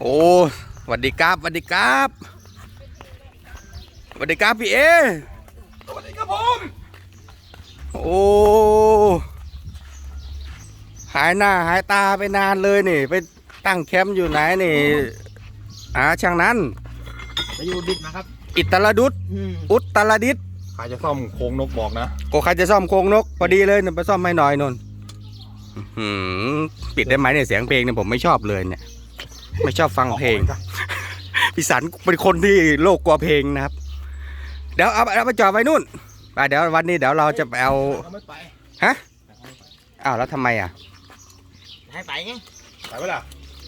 โอ้สวัสดีครับสวัสดีครับสวัสดีครับพี่เอสวัสดีครับผมโอ้หายหน้าหายตาไปนานเลยนี่ ไปตั้งแคมป์อยู่ไหนนี่หาช่างนั้นไปอยู่ดิดนะครับอิตรดุษอุตรดิษฐ์ใครจะซ่อมโครงนกบอกนะก็ใครจะซ่อมโครงนกพอดีเลยเนี่ยไปซ่อมให้หน่อยนนอื้อหือปิดได้ไหมเนี่ยเสียงเพลงเนี่ยผมไม่ชอบเลยเนี่ย ไม่ชอบฟังเพลงพี่สันเป็นคนที่โลกกลัวเพลงนะครับ เดี๋ยวเอาเอาไปจอดไว้นู่นไปเดี๋ยววันนี้เดี๋ยวเราจะไปเอาเราไม่ไปฮะอ้าวแล้วทำไมอะให้ไปไงไปเวลา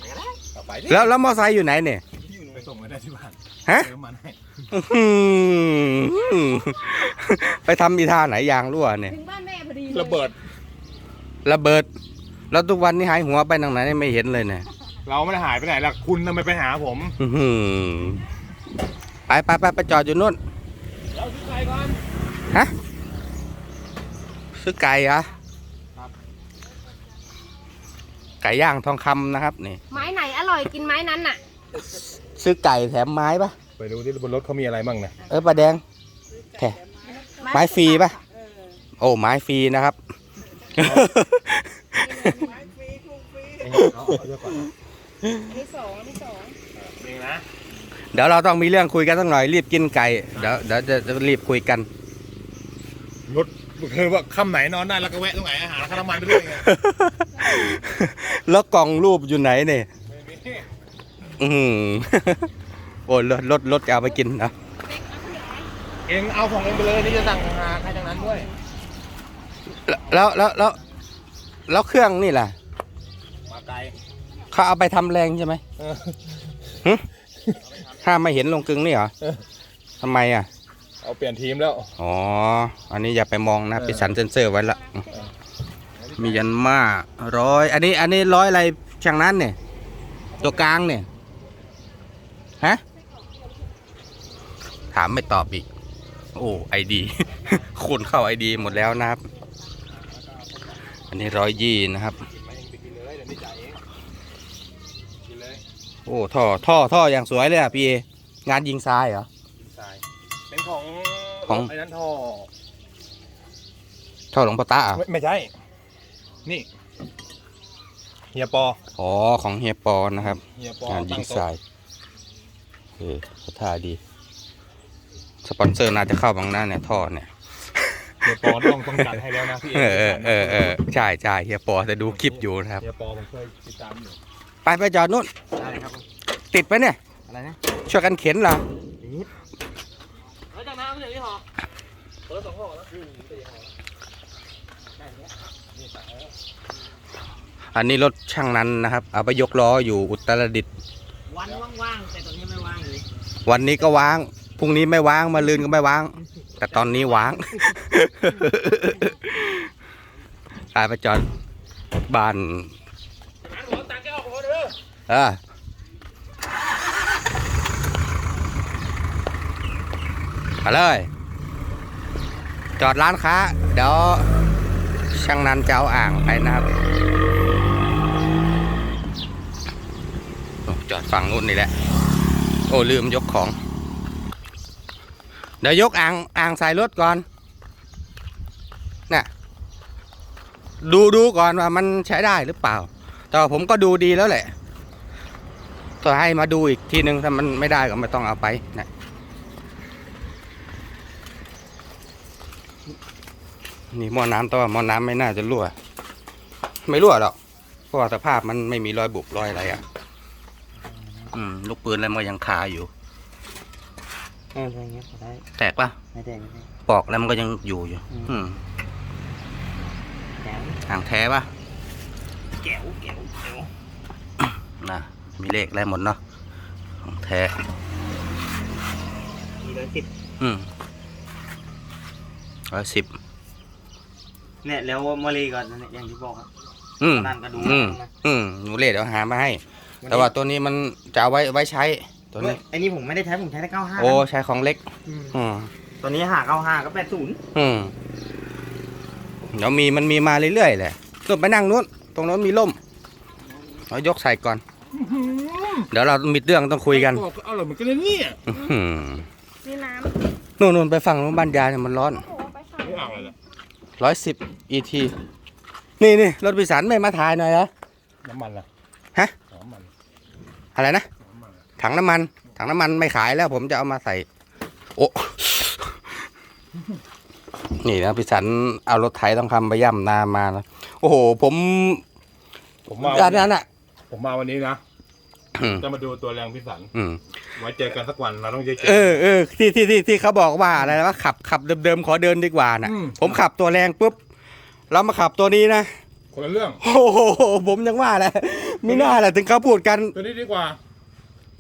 ไปก็ได้เอาไปดิแล้วแล้วมอไซค์อยู่ไหนเนี่ยไปส่งกันได้ที่บ้านฮะเติมมันให้อื้อหือไปทำอีท่าไหนยางรั่วเนี่ยถึงบ้านแม่พอดีระเบิด ระเบิด แล้วทุกวันนี้หายหัวไปทางไหนไม่เห็นเลยเนี่ย เราไม่ได้หายไปไหนล่ะคุณทำไมไปหาผมอื้อหือไปไปไปไปจอดอยู่นู่น เราซื้อไก่ก่อนซื้อไก่เหรอครับไก่ย่างทองคำนะครับนี่ ไม้ไหนอร่อยกินไม้นั้นน่ะ ซื้อไก่แถมไม้ปะไปดูที่บนรถเขามีอะไรบ้างนะเออปลาแดงแถมไม้ฟรีปะโอ้ไม้ฟรีนะครับเอาเอาเยอะก่อน อันที่สองอันที่สองนี่นะเดี๋ยวเราต้องมีเรื่องคุยกันสักหน่อยรีบกินไก่เดี๋ยวเดี๋ยวจะจะรีบคุยกัน รถคือว่าค่ำไหนนอนได้แล้วก็แวะตรงไหนอาหารค่าน้ำมันไปด้วยไงแล้วกล่องรูปอยู่ไหนเนี่ยไม่มีอือหือโอ้ยรถรถรถจะเอาไปกินนะเองเอาของเองไปเลยนี่จะสั่งหาใครจากนั้นด้วยแล้วแล้วแล้วแล้วเครื่องนี่ล่ะมาไกล เขาเอาไปทำแรงใช่ไหมเออห้ามไม่เห็นลงกึ่งนี่เหรอเออทำไมอะ เอาเปลี่ยนทีมแล้ว อ๋อ อันนี้อย่าไปมองนะเออไปสันเซนเซอร์ไว้ละ มียันมาร้อย อันนี้ อันนี้ร้อยอะไรช่างนั้นเนี่ย ตัวกลางเนี่ย ฮะ ถามไม่ตอบอีก โอ้ไอดีคุณเข้าไอดีหมดแล้วนะครับ อันนี้ร้อยยี่นะครับ ไปเองไปกินเลยเดี๋ยวนี่จ่ายเองกินเลย โอ้ท่อท่อท่ออย่างสวยเลยอะพี่เองานยิงทรายเหรอกินทรายเป็นของของ ไอ้นั้นท่อท่อหลวงพ่อตาเหรอไม่ไม่ใช่ นี่เฮียปออ๋อของเฮียปอนะครับ เฮียปองานยิตั้งงทโต๊ะรายเออเขาท่าดี สปอนเซอร์น่าจะเข้าบางหน้าเนี่ยท่อเนี่ย เฮียปอต้องต้องจัดให้แล้วนะพี่เออเออเออเออใช่ใช่เฮียปอจะดูคลิปอยู่นะครับ เฮียปอผมเคยติดตามอยู่ ไปไปจอดนู่น ได้ครับผมติดไปเนี่ย อะไรนะช่วยกันเข็นเหรอแล้วจากนั้นก็อย่างนี้หรอคนละสองห่อแล้วอันนี้รถช่างนั้นนะครับ เอาไปยกล้ออยู่อุตรดิตถ์วันว่างๆแต่ตอนนี้ไม่ว่างเลยวันนี้ก็ว้าง พรุ่งนี้ไม่ว้าง มาลืนก็ไม่ว้าง แต่ตอนนี้ว้างไปไปจอดบ้าน หัวตังแกออกหัวเด้ อเออมาเลย จอดร้านค้า เดี๋ยวช่างนันจะเอาอ่างไปนะครับ จอดฝั่งนู้นนี่แหละ โอ้ลืมยกของ เดี๋ยวยกอ่างอ่างใส่รถก่อนน่ะดูดูก่อนว่ามันใช้ได้หรือเปล่า แต่ผมก็ดูดีแล้วแหละ ต่อให้มาดูอีกทีนึงถ้ามันไม่ได้ก็ไม่ต้องเอาไปนะนี่หม้อน้ำแต่ว่าหม้อน้ำไม่น่าจะรั่ว ไม่รั่วหรอกเพราะว่าสภาพมันไม่มีรอยบุบรอยอะไรอะ อืม ลูกปืนอะไรมันก็ยังคาอยู่เอออะไรเงี้ยก็ได้แตกปะไม่ได้ไม่ได้ปอกแล้วมันก็ยังอยู่อยู่ อืมแก้วห่างแท้ปะแก้วแก้วแก้วนะ มีเลขอะไรหมดเนาะของแท้ทีละสิบอืมร้อยสิบเนี่ยแล้วมาเลยก่อนนะเนี่ยอย่างที่บอกครับ อืมนั่นก็ดูอืมนะ อืมหนูเลขเดี๋ยวหามาให้ แต่ว่าตัวนี้มันจะเอาไว้ไว้ใช้ ตัวนี้ ไอ้นี่ผมไม่ได้ใช้ผมใช้ได้เก้าห้าโอ้ใช้ของเล็ก อืมตัวนี้หาเก้าห้าก็แปดศูนย์อืมเดี๋ยวมีมันมีมาเรื่อยๆแหละก็ไปนั่งนู้น ตรงนู้นมีล่มเรายกใส่ก่อน เดี๋ยวเรามีเรื่องต้องคุยกันบอกอร่อยเหมือนกันนะเนี่ยอื้อหือมีน้นู่นนู่นไปฝั่งโรงพยาบาลยาเนี่ยมันร้อนำโอ้โหไปฝั่งไม่เอาเลยร้อยสิบ ET นี่นี่รถพิสันไม่มาถ่ายหน่อยเหรอ น้ำมันล่ะฮะ น้ำมันอะไรนะ น้ำมันถังน้ำมัน ถังน้ำมันไม่ขายแล้วผมจะเอามาใส่ โอ้นี่นะพี่สันเอารถไถต้องคำไปย่ำนามาแล้วโอ้โห ผมผมมาอันนั้นอะผมมาวันนี้นะอืม จะมาดูตัวแรงพิสันอืมไว้เจอกันสักวันเราต้องเจอเออเออที่ที่ที่ที่เขาบอกว่าอะไรนะว่าขับขับเดิมๆขอเดินดีกว่าน่ะอืมผมขับตัวแรงปุ๊บเรามาขับตัวนี้นะคนละเรื่องโอ้โหผมยังว่าแหละมีหน้าแหละถึงเขาพูดกันตัวนี้ดีกว่า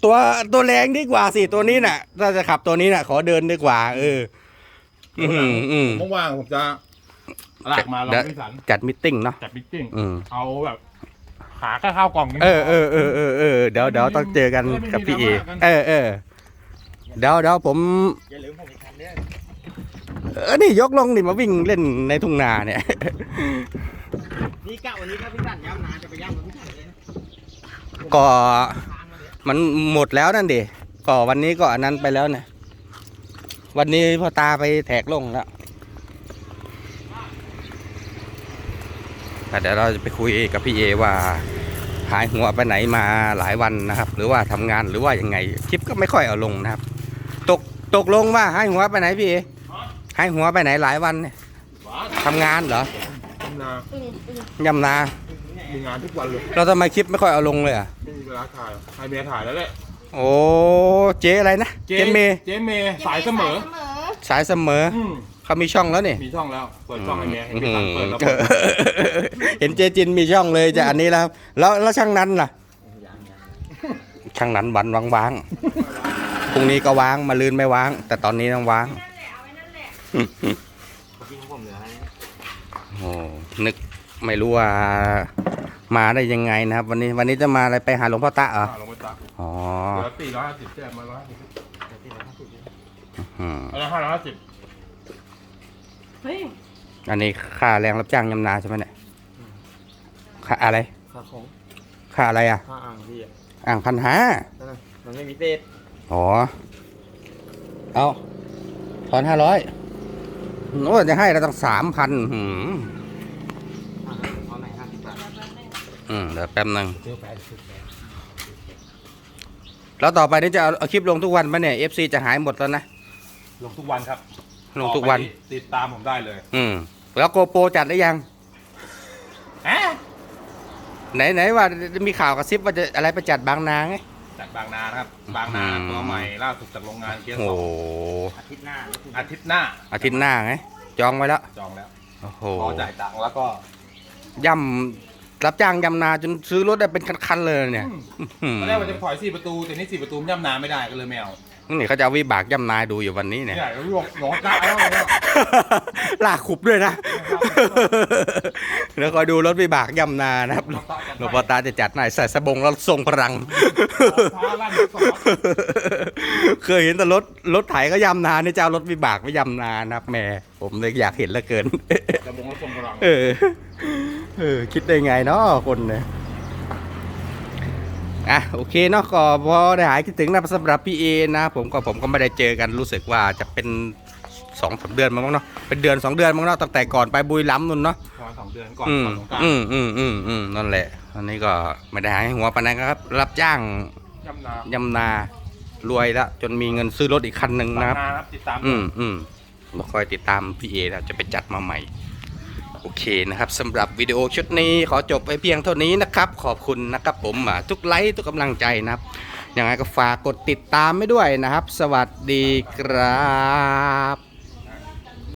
ตัวตัวแรงดีกว่าสิตัวนี้น่ะถ้าจะขับตัวนี้น่ะ ขอเดินดีกว่า เอออืมอืมว่างๆผมจะลากมาลองพิสันจัดมิทติ้งเนาะจัดมิทติ้งอืมเอาแบบ หาแค่ข้าวกล่องนี้เออเออเออเออเออเดี๋ยวเดี๋ยวต้องเจอกันกับพี่เอไม่มีดราม่ากันเออเออเดี๋ยวเดี๋ยวผมอย่าลืมผมอีกคันเด้อเออนี่ยกลงนี่มาวิ่งเล่นในทุ่งนาเนี่ยนี่กะวันนี้ถ้าพี่สั่นย่ำนาจะไปย่ำกับพี่สั่นเลยนะก็ทางมาเลยมันหมดแล้วนั่นดิก็วันนี้ก็อันนั้นไปแล้วเนี่ยวันนี้พ่อตาไปแทกลงแล้วแต่ เดี๋ยวเราจะไปคุยกับพี่เอว่าหายหัวไปไหนมาหลายวันนะครับ หรือว่าทำงานหรือว่ายังไงคลิปก็ไม่ค่อยเอาลงนะครับ ตกตกลงว่าหายหัวไปไหนพี่เอหายหัวไปไหนหลายวันเนี่ยบ้าทำงานเหรอทำนาอึ่งอึ่งยำนามีงานทุกวันเลยเราทำไมคลิปไม่ค่อยเอาลงเลยอะไม่มีเวลาถ่ายให้เมียถ่ายแล้วแหละโอ้เจ๊อะไรนะเจ๊เมย์เจ๊เมย์สายเสมอ สายเสมอสาย เสมออืมเขามีช่องแล้วนี่มีช่องแล้วเปิดช่องให้เมียเห็นอืพิสันมเปิดแล้วเออเห็นเจจินมีช่องเลยจะอันนี้แล้วแล้วแล้วช่างนั้นล่ะยังยังช่างนั้นวันว่างๆพรุ่งนี้ก็ว่างมาลืนไม่ว่าง แต่ตอนนี้ต้องว่างนั่นแหละเอาไว้นั่นแหละจริงผมเหลืออะไรนะโอ้นึกไม่รู้ว่ามาได้ยังไงนะครับ วันนี้วันนี้จะมาอะไรไปหาหลวงพ่อตาเหรออ่าลงไปตักอ๋อเหลือสี่ร้อยห้าสิบแจ้มาร้อยห้าสิบเดี๋ยวที่เราต้องติดอืมเอาละห้าร้อยห้าสิบ เฮ้ยอันนี้ค่าแรงรับจ้างยำนาใช่ไหมเนี่ยค่าอะไรค่าของค่าอะไรอะค่าอ่างพี่อะอ่างพันห้านั่นน่ะมันไม่มีเศษอ๋อเอาทอนห้าร้อยโอ้จะให้เราตั้งสามพันหืมอ่าเอาไหนห้าสิบบาทอืมเดี๋ยวแป๊บนึงซื้อแปดสิบแล้วต่อไปนี่จะเอาเอาคลิปลงทุกวันปะเนี่ย FC จะหายหมดแล้วนะ ลงทุกวันครับ ลงทุกวัน ต่อไปติดตามผมได้เลยอืม แล้วโกโปรจัดได้ยัง ฮะไหนไหนว่ามีข่าวกระซิบว่าจะอะไรไปจัดบางนาไง จากบางนานะครับ บางนาอืม ตัวใหม่ล่าสุดจากโรงงานเกียร์โอ้สโหองอาทิตย์หน้าแล้วคุณอาทิตย์หน้าอาทิตย์หน้าไง จองไว้แล้วจองแล้วโอ้โหพอจ่ายตังค์แล้วก็ย่ำรับจ้างยำนาจนซื้อรถได้เป็นคันๆเลยเนี่ยอืมตอนแรกว่าจะถอยสี่ประตูแต่นี่สี่ประตูมันย่ำนาไม่ได้ก็เลยไม่เอา นี่เขาจะเอาวิบากย่ำนาดูอยู่วันนี้เนี่ย เนี่ยหลวงหลวงกล้าเอาเลยลากขุบด้วยนะ แล้วคอยดูรถวิบากย่ำนานะครับหลวงพ่อตาจะจัดหน่อยใส่สบงแล้วทรงพลังฟ้าลั่นก่อนเคยเห็นแต่รถรถไถก็ย่ำนานี่จะเอารถวิบากไปย่ำนานะครับแหม่ผมเลยอยากเห็นเหลือเกิน จะบงแล้วทรงพลัง เออ เออ คิดได้ไงเนาะคนเนี่ย อะโอเคเนาะก็พอได้หายคิดถึงนะสำหรับพี่เอนะผมก็ผมก็ไม่ได้เจอกันรู้สึกว่าจะเป็นสองสามเดือนมั้งเนาะเป็นเดือนสองเดือนมั้งเนาะตั้งแต่ก่อนไปบุรีรัมย์นู่นเนาะประมาณสองเดือนก่อนอืมก่อนสงกรานอืต์มอืมอืมอืมนั่นแหละอันนี้ก็ไม่ได้หายหัวปานนั้นครับ รับจ้างย่ำนายำนารวยแล้วจนมีเงินซื้อรถอีกคันหนึ่งบางนะครับนาครับติดตามอืมอืมมาคอยติดตามพี่เอแล้วจะไปจัดมาใหม่ โอเคนะครับสำหรับวิดีโอชุดนี้ขอจบไปเพียงเท่านี้นะครับ ขอบคุณนะครับผมทุกไลค์ทุกกำลังใจนะครับยังไงก็ฝากกดติดตามไม่ด้วยนะครับ สวัสดีครับ